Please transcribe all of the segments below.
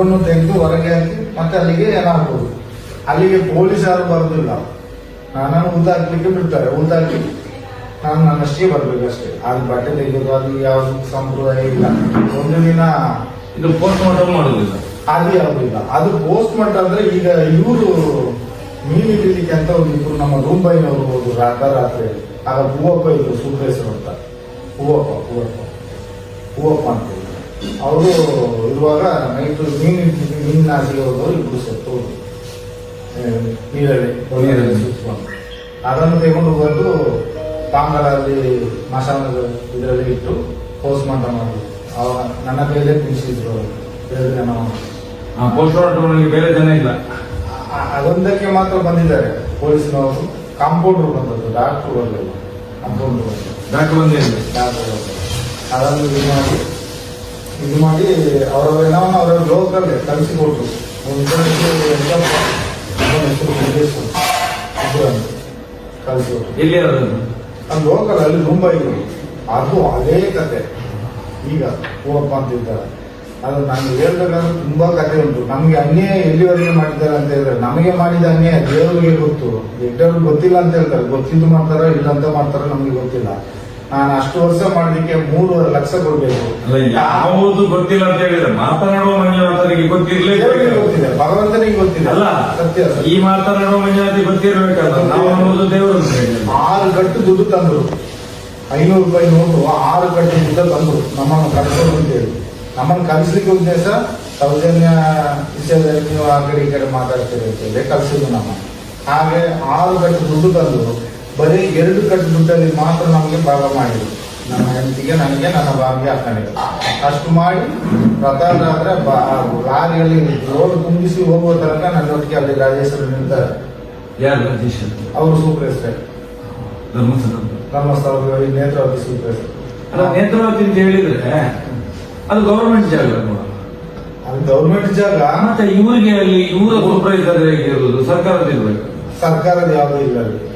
Ribbon ತೆಗೆದು ಹೊರಗೆ ಹಾಕಿ ಮತ್ತೆ ಅಲ್ಲಿಗೆ ಏನಾಗ್ಬೋದು ಅಲ್ಲಿಗೆ ಪೊಲೀಸ್ ಯಾರು ಬರೋದಿಲ್ಲ. ನಾನು ಊದಾಕ್ಲಿಕ್ಕೆ ಬಿಡ್ತಾರೆ. ಊದಾಕಿ ನಾನು ನನ್ನಷ್ಟೇ ಬರ್ಬೇಕು ಅಷ್ಟೇ. ಅದು ಬಟ್ಟೆ ತೆಗೆಯೋದು ಅದು ಯಾವ ಸಂಪ್ರದಾಯ ಇಲ್ಲ. ಒಂದು ದಿನ ಇದು ಪೋಸ್ಟ್ ಮಾರ್ಟಮ್ ಮಾಡೋದಿಲ್ಲ. ಅದು ಯಾವುದಿಲ್ಲ ಅದು ಪೋಸ್ಟ್ ಮಾರ್ಟಮ್ ಅಂದ್ರೆ ಈಗ ಇವರು ಮೀನು ಹಿಡಿಲಿಕ್ಕೆ ಅಂತ ಒಂದು ಇಬ್ರು ನಮ್ಮ ರೂಂಬೈನವರು ಹೋದ್ರು ರಾತ್ರಿ ರಾತ್ರಿ ಆಗ ಹೂವಪ್ಪ ಇದ್ರು ಹೆಸರು ಅಂತ. ಹೂವಪ್ಪ ಹೂವಪ್ಪ. ಹೂವಪ್ಪ ಅಂತ. ಅವರು ಇರುವಾಗ ನೈಟು ಮೀನು ಮೀನಿನ ಆಸೆಗೆ ಹೋದವರು ಇಬ್ಬರು ಸತ್ತು ನೀರಲ್ಲಿ ನೀರಲ್ಲಿ. ಅದನ್ನು ತಗೊಂಡು ಬಂದು ಪಾಂಗಲಲ್ಲಿ ಮಸಾಲ ಇದರಲ್ಲಿ ಇಟ್ಟು ಪೋಸ್ಟ್ ಮಾರ್ಟಮ್ ಮಾಡಿದ್ರು. ಅವಾಗ ನನ್ನ ಕೈಲೇ ತಿನ್ಸಿದ್ರು ಅವರು. ಎರಡು ಜನ ಪೋಸ್ಟ್ ಮಾರ್ಟಮ್ ಬೇರೆ ಜನ ಇಲ್ಲ. ಅದೊಂದಕ್ಕೆ ಮಾತ್ರ ಬಂದಿದ್ದಾರೆ. ಪೊಲೀಸ್ನವರು ಕಾಂಪೌಂಡರ್ ಬಂದದ್ದು ಡಾಕ್ಟರ್ ಬರಲಿಲ್ಲ ಕಾಂಪೌಂಡರ್. ಡಾಕ್ಟರ್ ಬಂದಿಲ್ಲ ಡಾಕ್ಟರ್ ಅದನ್ನು ಮಾಡಿ ಇದು ಮಾಡಿ ಅವರ ಏನವನ್ನ ಅವರ ಲೋಕಲ್ಲಿ ಕಲಿಸಿಕೊಟ್ರು ಕಲಿಸಿಕೊಟ್ರು ಎಲ್ಲಿ ಲೋಕಲ್ ಅಲ್ಲಿ ಮುಂಬೈ ಅದು ಅದೇ ಕತೆ. ಈಗ ಹೋಗಪ್ಪ ಅಂತ ಇದ್ದಾರೆ. ಅದು ನಾನು ಹೇಳ್ಬೇಕಾದ್ರೆ ತುಂಬಾ ಕತೆ ಉಂಟು. ನಮ್ಗೆ ಅನ್ಯಾಯ ಎಲ್ಲಿವರೆಗೆ ಮಾಡಿದ್ದಾರೆ ಅಂತ ಹೇಳಿದ್ರೆ ನಮಗೆ ಮಾಡಿದ ಅನ್ಯಾಯ ದೇವರಿಗೆ ಗೊತ್ತು. ಎಡ್ಡವ್ರಿಗೆ ಗೊತ್ತಿಲ್ಲ ಅಂತ ಹೇಳ್ತಾರೆ. ಗೊತ್ತಿದ್ದು ಮಾಡ್ತಾರ ಇಲ್ಲ ಅಂತ ಮಾಡ್ತಾರ ನಮ್ಗೆ ಗೊತ್ತಿಲ್ಲ. ನಾನು ಅಷ್ಟು ವರ್ಷ ಮಾಡಲಿಕ್ಕೆ ಮೂರುವರೆ ಲಕ್ಷ ಕೊಡಬೇಕು. ಯಾವುದು ಗೊತ್ತಿಲ್ಲ ಅಂತ ಹೇಳಿದ್ರೆ ಮಾತನಾಡುವ ಮಂಜುನಾಥನಿಗೆ ಗೊತ್ತಿರ್ಲೇಬೇಕು ಗೊತ್ತಿದೆ ಭಗವಂತನಿಗೆ ಗೊತ್ತಿಲ್ಲ ಅಲ್ಲ ಸತ್ಯ. ಈ ಮಾತನಾಡುವ ಮಂಜುನಾಥಿ ಗೊತ್ತಿರಬೇಕಲ್ಲ ನಾವು ಅನ್ನೋದು ದೇವರು. ಆರು ಗಟ್ಟು ದುಡ್ಡು ತಂದರು. ಐನೂರು ರೂಪಾಯಿ ನೋಟು ಆರು ಗಟ್ಟು ದುಡ್ಡು ತಂದ್ರು. ನಮ್ಮನ್ನು ಕಳಿಸೋದು ಅಂತೇಳಿ ನಮ್ಮನ್ನು ಕಲಿಸ್ಲಿಕ್ಕೆ ಉದ್ದೇಶ ಸೌಜನ್ಯ ವಿಷಯದಲ್ಲಿ ನೀವು ಆ ಕಡೆ ಈ ಕಡೆ ಮಾತಾಡ್ತೀರಿ ಅಂತೇಳಿ ಕಲಿಸಿದ್ರು ನಮ್ಮ ಹಾಗೆ ಆರು ಗಟ್ಟು ದುಡ್ಡು ತಂದ್ರು. ಬರೀ ಎರಡು ಕಟ್ಟು ದುಡ್ಡಲ್ಲಿ ಮಾತ್ರ ನಮಗೆ ಭಾಗ ಮಾಡಿದ್ರು. ನನ್ನ ಹೆಂಡತಿಗೆ ನನಗೆ ನನ್ನ ಭಾಗ್ಯ ಹಾಕೊಂಡಿದ್ರು ಅಷ್ಟು ಮಾಡಿ ರಥಾದ್ರೆ ಲಾರಿಯಲ್ಲಿ ರೋಡ್ ತುಂಬಿಸಿ ಹೋಗುವ ತನಕ ನನ್ನೊಟ್ಟಿಗೆ ಅಲ್ಲಿ ರಾಜೇಶ್ವರ ನಿಂತಾರೆ. ಯಾರು ರಾಜೇಶ್? ಅವರು ಸೂಪರ್ ಧರ್ಮಸ್ಥಳ. ನೇತ್ರಾವತಿ ಸೂಪರ್ ಅಲ್ಲ ನೇತ್ರಾವತಿ ಅಂತ ಹೇಳಿದ್ರೆ ಅದು ಗೌರ್ಮೆಂಟ್ ಜಾಗ? ಅದು ಗೌರ್ಮೆಂಟ್ ಜಾಗ. ಮತ್ತೆ ಇವರಿಗೆ ಅಲ್ಲಿ ಇವರ ಗೊಬ್ಬರ ಇದ್ದಾರೆ ಸರ್ಕಾರದ ಇರಬೇಕು ಸರ್ಕಾರದ ಯಾವುದೂ ಇಲ್ಲ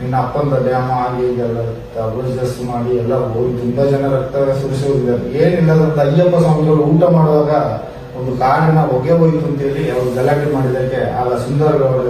ನಿನ್ನ ಅಪ್ಪಂದ ಡ್ಯಾಮ್ ಆಗಿ ಇದೆಲ್ಲ ಮಾಡಿ ಎಲ್ಲ ಹೋಗಿ ತುಂಬಾ ಜನ ರಕ್ತ ಸುರಿಸೋದಿದ್ದಾರೆ ಏನಿಲ್ಲದಂತ ಅಯ್ಯಪ್ಪ ಸ್ವಾಮಿಗಳು ಊಟ ಮಾಡುವಾಗ ಒಂದು ಕಾರಿನ ಹೊಗೆ ಹೋಯ್ತು ಅಂತೇಳಿ ಅವರು ಗಲಾಟೆ ಮಾಡಿದಕ್ಕೆ ಆಗ ಸುಂದರ ಗೌಡ